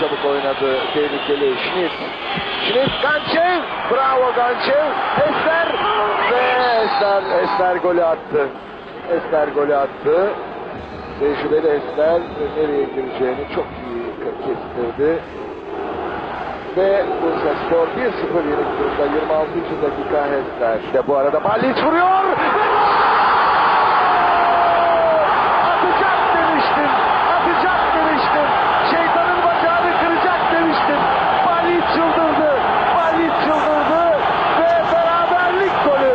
çabuk oynadı. Tehlikeli. Schmidt. Schmidt Gançev. Bravo Gançev. Esmer. Ve Esmer, Esmer golü attı. Esmer golü attı. Tecrübeli Esmer nereye gireceğini çok iyi kestirdi. Ve Bursa Spor 1-0 yenik durumda 26. dakika Hesler. İşte bu arada Maliç vuruyor. Atacak demiştim. Atacak demiştim. Şeytanın bacağını kıracak demiştim. Maliç çıldırdı. Maliç çıldırdı. Ve beraberlik golü.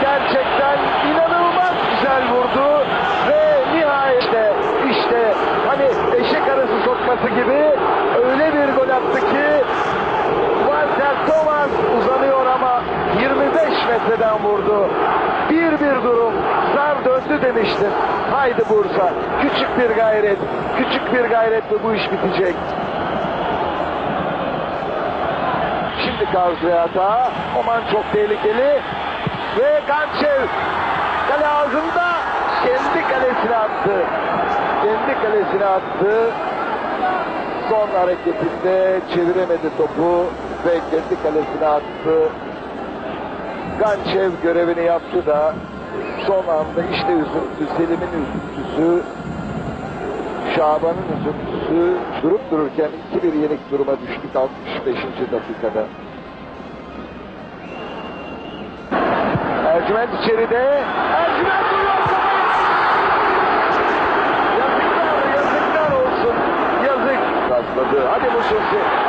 Gerçekten inanılmaz güzel vurdu ve nihayette işte hani eşek arası sokması gibi öyle bir gol attı ki Walter Thomas uzanıyor ama 25 metreden vurdu. Bir bir durum. Zar döndü demiştim. Haydi Bursa. Küçük bir gayret. Küçük bir gayretle bu iş bitecek. Şimdi Karsu'ya hata. Oman çok tehlikeli. Ve Gançev kale ağzında kendi kalesine attı. Kendi kalesine attı. Son hareketinde çeviremedi topu ve kendi kalesine attı. Gançev görevini yaptı da son anda işte üzüntüsü, Selim'in üzüntüsü, Şaban'ın üzüntüsü durup dururken 2-1 yenik duruma düştük 65. dakikada. Ercüment içeride. Ercüment まずアデモしようぜ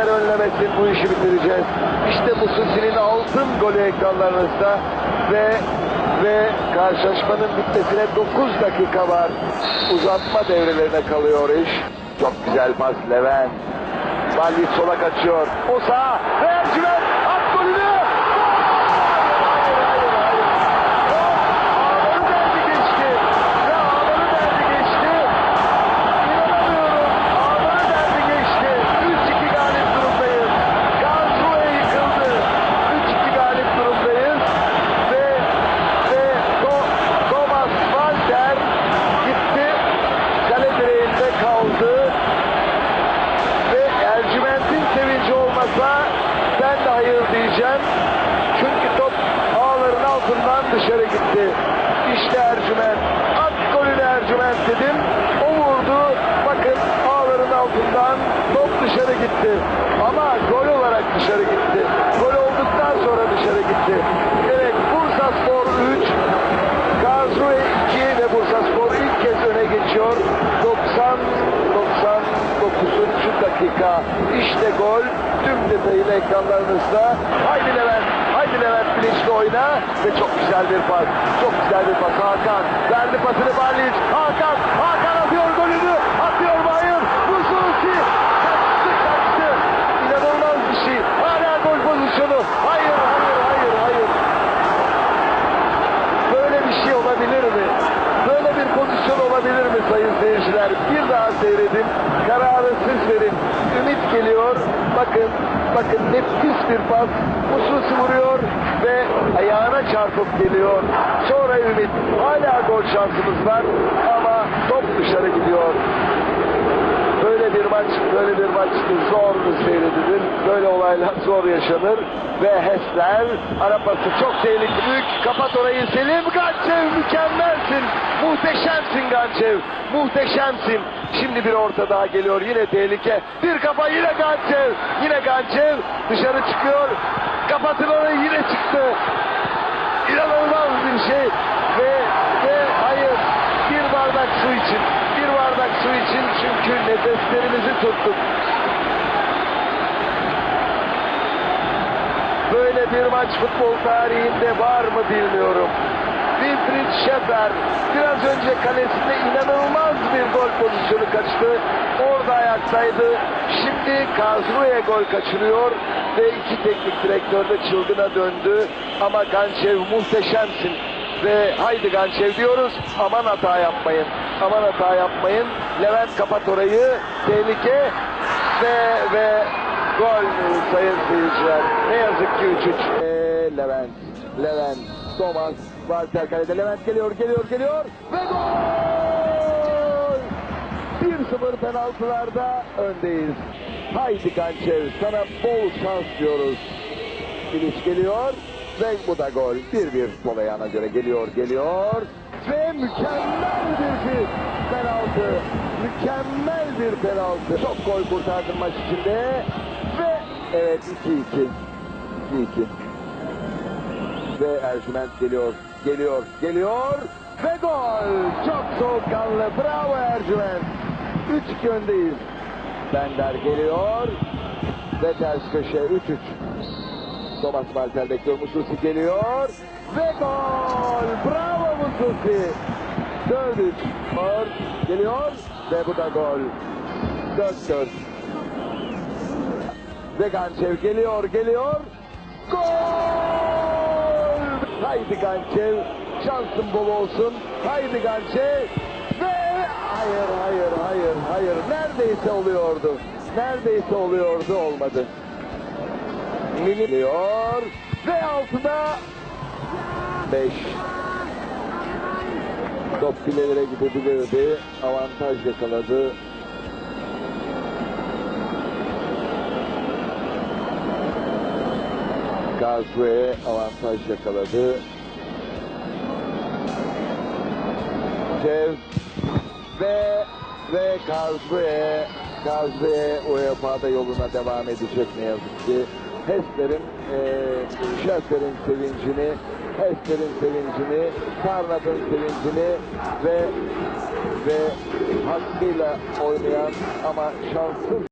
Direkler önlemesin. Bu işi bitireceğiz. İşte Mususi'nin altın golü ekranlarınızda ve ve karşılaşmanın bitmesine 9 dakika var. Uzatma devrelerine kalıyor iş. Çok güzel pas Levent. Bali sola kaçıyor. O sağ. Ve Ercüment at golünü. Hayır, hayır, hayır. Ağları derdi geçti. Ve ağları derdi geçti. İnanamıyorum. Ağları derdi geçti. 3-2 galip durumdayız. Karlsruhe yıkıldı. 3-2 galip durumdayız. Ve ve To- Thomas Walter gitti. Kale direğinde kaldı. Ve Ercüment'in sevinci olmasa ben de hayır diyeceğim. Çünkü top ağların altından dışarı gitti. İşte Ercüment. At golünü Ercüment dedim. O vurdu. Bakın ağların altından top dışarı gitti. Ama gol olarak dışarı gitti. Gol olduktan sonra dışarı gitti. Evet Bursa Spor 3, Karlsruhe 2 ve Bursa Spor ilk kez öne geçiyor. 90 99. İşte gol. Tüm detayıyla ekranlarınızda. Haydi Levent. Haydi Levent bilinçli oyna. Ve çok güzel bir pas. Çok güzel bir pas. Hakan. Verdi pasını Balic. Hakan. Hakan atıyor golünü. Atıyor mu? Hayır. Mususi. Kaçtı kaçtı. İnanılmaz bir şey. Hala gol pozisyonu. Hayır hayır hayır hayır. Böyle bir şey olabilir mi? Böyle bir pozisyon olabilir mi sayın seyirciler? Bir daha seyredin. Kararı siz verin. Ümit geliyor. Bakın, bakın nefis bir pas. Mususi vuruyor ve ayağına çarpıp geliyor. Sonra Ümit. Hala gol şansımız var ama top dışarı gidiyor. Böyle bir maç, böyle bir maç zor seyredilir. Böyle olaylar zor yaşanır. Ve Hesler, arapası çok tehlikeli. Kapat orayı Selim. Gançev mükemmelsin. Muhteşemsin Gançev. Muhteşemsin. Şimdi bir orta daha geliyor. Yine tehlike. Bir kafa yine Gançev. Yine Gançev dışarı çıkıyor. Kapatın orayı yine çıktı. İnanılmaz bir şey. Ve, ve hayır bir bardak su için. Bir bardak su için çünkü nefeslerimizi tuttuk. bir maç futbol tarihinde var mı bilmiyorum. Wilfried Schäfer biraz önce kalesinde inanılmaz bir gol pozisyonu kaçtı. Orada ayaktaydı. Şimdi Karlsruhe gol kaçırıyor ve iki teknik direktör de çılgına döndü. Ama Gançev muhteşemsin. Ve haydi Gançev diyoruz. Aman hata yapmayın. Aman hata yapmayın. Levent kapat orayı. Tehlike ve ve gol sayın seyirciler. Ne yazık ki 3-3. Ee, Levent. Levent. Thomas. Walter kalede. Levent geliyor, geliyor, geliyor. Ve gol! 1-0 penaltılarda öndeyiz. Haydi Gançev sana bol şans diyoruz. Filiş geliyor ve bu da gol. 1-1 sol ayağına göre geliyor, geliyor. Ve mükemmel bir bir penaltı. Mükemmel bir penaltı. Çok gol kurtardın maç içinde. Ve evet 2-2. 2-2. Ve Ercüment geliyor, geliyor, geliyor. Ve gol! Çok soğukkanlı. Bravo Ercüment. 3-2 öndeyiz. Bender geliyor. Ve ters köşe 3-3. Thomas Walter bekliyor. Mususi geliyor. Ve gol! Bravo Mususi! 4-3. Mor geliyor. Ve bu da gol. 4-4. Ve Gançev geliyor, geliyor. Gol! Haydi Gançev. Şansın bol olsun. Haydi Gançev. Ve hayır, hayır, hayır, hayır. Neredeyse oluyordu. Neredeyse oluyordu, olmadı. Mini geliyor. Ve altına 5. Top filelere gidebilirdi. Avantaj yakaladı. Gazue avantaj yakaladı. Cev ve ve Gazue Gazue UEFA'da yoluna devam edecek ne yazık ki. Eee Şerfer'in sevincini Hesler'in sevincini Karnad'ın sevincini ve ve hakkıyla oynayan ama şanssız